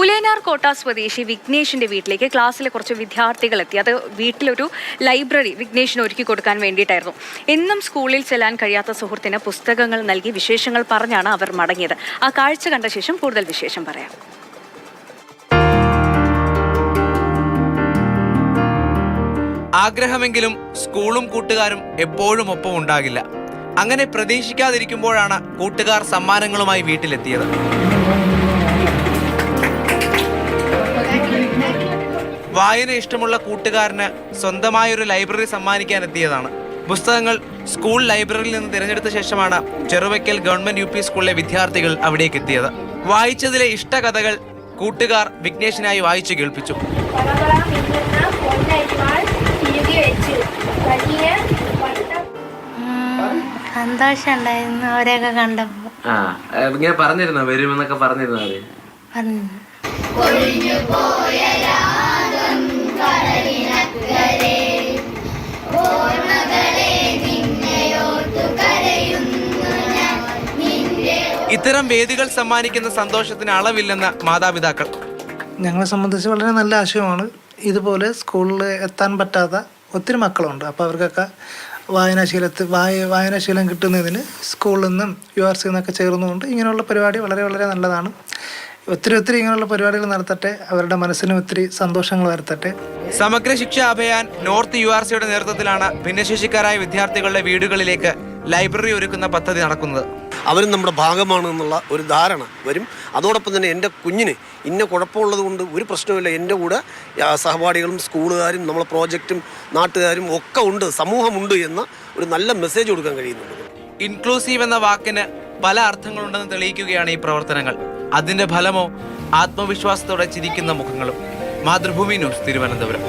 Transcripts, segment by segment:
പുലേനാർ കോട്ട സ്വദേശി വിഘ്നേഷിന്റെ വീട്ടിലേക്ക് ക്ലാസ്സിലെ കുറച്ച് വിദ്യാർത്ഥികൾ എത്തി അത് വീട്ടിലൊരു ലൈബ്രറി വിഘ്നേഷിന് ഒരുക്കി കൊടുക്കാൻ വേണ്ടിയിട്ടായിരുന്നു. എന്നും സ്കൂളിൽ ചെല്ലാൻ കഴിയാത്ത സുഹൃത്തിന് പുസ്തകങ്ങൾ നൽകി വിശേഷങ്ങൾ പറഞ്ഞാണ് അവർ മടങ്ങിയത്. ആ കാഴ്ച കണ്ട ശേഷം കൂടുതൽ വിശേഷം പറയാം. ആഗ്രഹമെങ്കിലും സ്കൂളും കൂട്ടുകാരും എപ്പോഴും ഒപ്പം ഉണ്ടാകില്ല. അങ്ങനെ പ്രതീക്ഷിക്കാതിരിക്കുമ്പോഴാണ് കൂട്ടുകാർ സമ്മാനങ്ങളുമായി വീട്ടിലെത്തിയത്. വായന ഇഷ്ടമുള്ള കൂട്ടുകാരന് സ്വന്തമായൊരു ലൈബ്രറി സമ്മാനിക്കാൻ എത്തിയതാണ്. പുസ്തകങ്ങൾ സ്കൂൾ ലൈബ്രറിയിൽ നിന്ന് തിരഞ്ഞെടുത്ത ശേഷമാണ് ചെറുവയ്ക്കൽ ഗവൺമെന്റ് യു പി സ്കൂളിലെ വിദ്യാർത്ഥികൾ അവിടേക്ക് എത്തിയത്. വായിച്ചതിലെ ഇഷ്ടകഥകൾ കൂട്ടുകാർ വിഘ്നേഷിനായി വായിച്ചു കേൾപ്പിച്ചു. സന്തോഷം ഉണ്ടായിരുന്നു അവരെയൊക്കെ ഇങ്ങനെ പറഞ്ഞിരുന്നോ? വരുമെന്നൊക്കെ പറഞ്ഞിരുന്നോ അവർ? പറഞ്ഞു ഇത്തരം വേദികൾ സമ്മാനിക്കുന്ന സന്തോഷത്തിന് അളവില്ലെന്ന് മാതാപിതാക്കൾ. ഞങ്ങളെ സംബന്ധിച്ച് വളരെ നല്ല ആശയമാണ്. ഇതുപോലെ സ്കൂളിൽ എത്താൻ പറ്റാത്ത ഒത്തിരി മക്കളുണ്ട്. അപ്പോൾ അവർക്കൊക്കെ വായനാശീലത്തിൽ വായ വായനാശീലം കിട്ടുന്നതിന് സ്കൂളിൽ നിന്നും യു ആർ സി നിന്നൊക്കെ ചേർന്നുകൊണ്ട് ഇങ്ങനെയുള്ള പരിപാടി വളരെ വളരെ നല്ലതാണ്. ഒത്തിരി ഒത്തിരി ഇങ്ങനെയുള്ള പരിപാടികൾ നടത്തട്ടെ. അവരുടെ മനസ്സിന് ഒത്തിരി സന്തോഷങ്ങൾ വരുത്തട്ടെ. സമഗ്ര ശിക്ഷ അഭിയാൻ നോർത്ത് യു ആർ സിയുടെ നേതൃത്വത്തിലാണ് ഭിന്നശേഷിക്കാരായ വിദ്യാർത്ഥികളുടെ വീടുകളിലേക്ക് ലൈബ്രറി ഒരുക്കുന്ന പദ്ധതി നടക്കുന്നത്. അവരും നമ്മുടെ ഭാഗമാണ് എന്നുള്ള ഒരു ധാരണ വരും. അതോടൊപ്പം തന്നെ എന്റെ കുഞ്ഞിന് ഇന്ന കുഴപ്പമുള്ളത് കൊണ്ട് ഒരു പ്രശ്നവുമില്ല. എന്റെ കൂടെ സഹപാഠികളും സ്കൂളുകാരും നമ്മളെ പ്രോജക്റ്റും നാട്ടുകാരും ഒക്കെ ഉണ്ട് സമൂഹമുണ്ട് എന്ന ഒരു നല്ല മെസ്സേജ് കൊടുക്കാൻ കഴിയുന്നുണ്ട്. ഇൻക്ലൂസീവ് എന്ന വാക്കിന് പല അർത്ഥങ്ങളുണ്ടെന്ന് തെളിയിക്കുകയാണ് ഈ പ്രവർത്തനങ്ങൾ. അതിന്റെ ഫലമോ ആത്മവിശ്വാസത്തോടെ ചിരിക്കുന്ന മുഖങ്ങളും. മാതൃഭൂമി ന്യൂസ് തിരുവനന്തപുരം.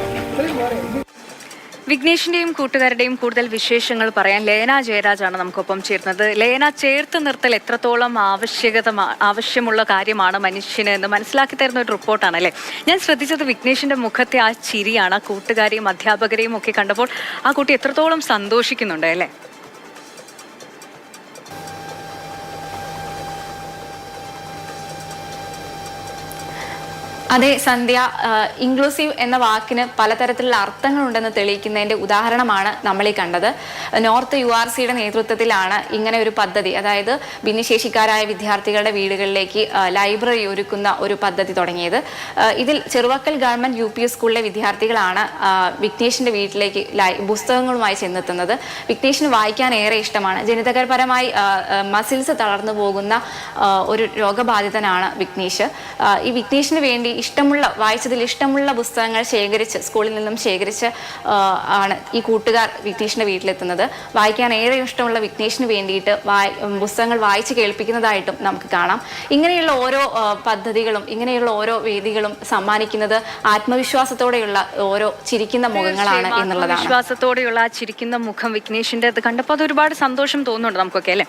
വിഘ്നേഷിന്റെയും കൂട്ടുകാരുടെയും കൂടുതൽ വിശേഷങ്ങൾ പറയാൻ ലേന ജയരാജാണ് നമുക്കൊപ്പം ചേർന്നത് ലേന ചേർത്ത് നിർത്തൽ എത്രത്തോളം ആവശ്യകത ആവശ്യമുള്ള കാര്യമാണ് മനുഷ്യന് എന്ന് മനസ്സിലാക്കി തരുന്ന ഒരു റിപ്പോർട്ടാണ് അല്ലേ? ഞാൻ ശ്രദ്ധിച്ചത് വിഘ്നേഷിന്റെ മുഖത്തെ ആ ചിരിയാണ് കൂട്ടുകാരെയും അധ്യാപകരെയും ഒക്കെ കണ്ടപ്പോൾ ആ കുട്ടി എത്രത്തോളം സന്തോഷിക്കുന്നുണ്ട് അല്ലേ? അതെ സന്ധ്യ. ഇൻക്ലൂസീവ് എന്ന വാക്കിന് പലതരത്തിലുള്ള അർത്ഥങ്ങൾ ഉണ്ടെന്ന് തെളിയിക്കുന്നതിന്റെ ഉദാഹരണമാണ് നമ്മൾ ഈ കണ്ടത്. നോർത്ത് യു ആർ സിയുടെ നേതൃത്വത്തിലാണ് ഇങ്ങനെ ഒരു പദ്ധതി. അതായത് ഭിന്നശേഷിക്കാരായ വിദ്യാർത്ഥികളുടെ വീടുകളിലേക്ക് ലൈബ്രറി ഒരുക്കുന്ന ഒരു പദ്ധതി തുടങ്ങിയത്. ഇതിൽ ചെറുവക്കൽ ഗവൺമെന്റ് യു പി സ്കൂളിലെ വിദ്യാർത്ഥികളാണ് വിഘ്നേഷിന്റെ വീട്ടിലേക്ക് പുസ്തകങ്ങളുമായി ചെന്നെത്തുന്നത്. വിഘ്നേഷിന് വായിക്കാൻ ഏറെ ഇഷ്ടമാണ്. ജനിതകപരമായി മസിൽസ് തളർന്നു പോകുന്ന ഒരു രോഗബാധിതനാണ് വിഘ്നേഷ്. ഈ വിഘ്നേഷിന് വേണ്ടി ഇഷ്ടമുള്ള വായിച്ചതിൽ ഇഷ്ടമുള്ള പുസ്തകങ്ങൾ ശേഖരിച്ച് സ്കൂളിൽ നിന്നും ശേഖരിച്ച് ആണ് ഈ കൂട്ടുകാർ വിഘ്നേഷിന്റെ വീട്ടിലെത്തുന്നത്. വായിക്കാൻ ഏറെ ഇഷ്ടമുള്ള വിഘ്നേഷിന് വേണ്ടിയിട്ട് വായി പുസ്തകങ്ങൾ വായിച്ച് കേൾപ്പിക്കുന്നതായിട്ടും നമുക്ക് കാണാം. ഇങ്ങനെയുള്ള ഓരോ പദ്ധതികളും ഇങ്ങനെയുള്ള ഓരോ വേദികളും സമ്മാനിക്കുന്നത് ആത്മവിശ്വാസത്തോടെയുള്ള ഓരോ ചിരിക്കുന്ന മുഖങ്ങളാണ് എന്നുള്ളതാണ്. വിശ്വാസത്തോടെയുള്ള ആ ചിരിക്കുന്ന മുഖം വിഘ്നേഷിന്റെ അത് കണ്ടപ്പോൾ അത് ഒരുപാട് സന്തോഷം തോന്നുന്നുണ്ട് നമുക്കൊക്കെ അല്ലേ?